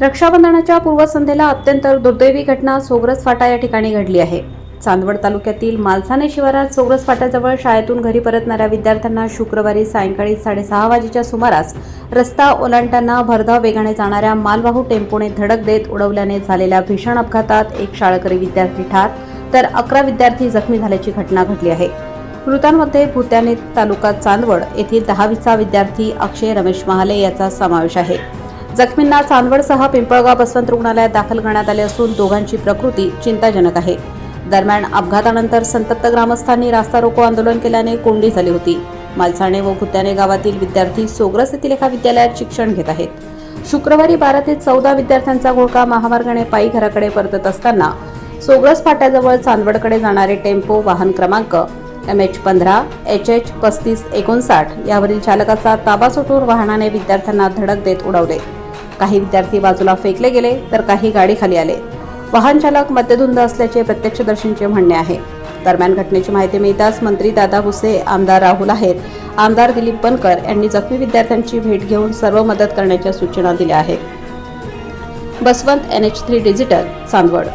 रक्षाबंधनाच्या पूर्वसंध्येला अत्यंत दुर्दैवी घटना सोग्रस फाटा या ठिकाणी घडली आहे. चांदवड तालुक्यातील मालसाने शिवारात सोग्रस फाट्याजवळ शाळेतून घरी परतणाऱ्या विद्यार्थ्यांना शुक्रवारी सायंकाळी साडेसहा वाजेच्या सुमारास रस्ता ओलांडताना भरधाव वेगाने जाणाऱ्या मालवाहू टेम्पोने धडक देत उडवल्याने झालेल्या भीषण अपघातात एक शाळकरी विद्यार्थी ठार तर अकरा विद्यार्थी जखमी झाल्याची घटना घडली आहे. मृतांमध्ये भूत्याने तालुका चांदवड येथील दहावीचा विद्यार्थी अक्षय रमेश महाले याचा समावेश आहे. जखमींना चांदवडसह पिंपळगाव बसवंत रुग्णालयात दाखल करण्यात आले असून दोघांची प्रकृती चिंताजनक आहे. दरम्यान अपघातानंतर संतप्त ग्रामस्थांनी रास्ता रोको आंदोलन केल्याने कोंडी झाली होती. मालसाणे व भुत्याने गावातील विद्यार्थी सोग्रस येथील एका विद्यालयात शिक्षण घेत आहेत. शुक्रवारी बारा ते चौदा विद्यार्थ्यांचा घोळका महामार्गाने पायी घराकडे परतत असताना सोग्रस फाट्याजवळ चांदवडकडे जाणारे टेम्पो वाहन क्रमांक एम एच पंधरा एच एच पस्तीस एकोणसाठ यावरील चालकाचा ताबा सुटून वाहनाने विद्यार्थ्यांना धडक देत उडवले. काही विद्यार्थी बाजूला फेकले गेले तर काही गाडी खाली आले. वाहन चालक मद्यधुंद असल्याचे प्रत्यक्षदर्शींचे म्हणणे आहे. दरम्यान घटनेची माहिती मिळताच मंत्री दादा भुसे आमदार राहुल आहेत. आमदार दिलीप बनकर यांनी जखमी विद्यार्थ्यांची भेट घेऊन सर्व मदत करण्याच्या सूचना दिल्या आहेत. Baswant N H three digital Chandwad.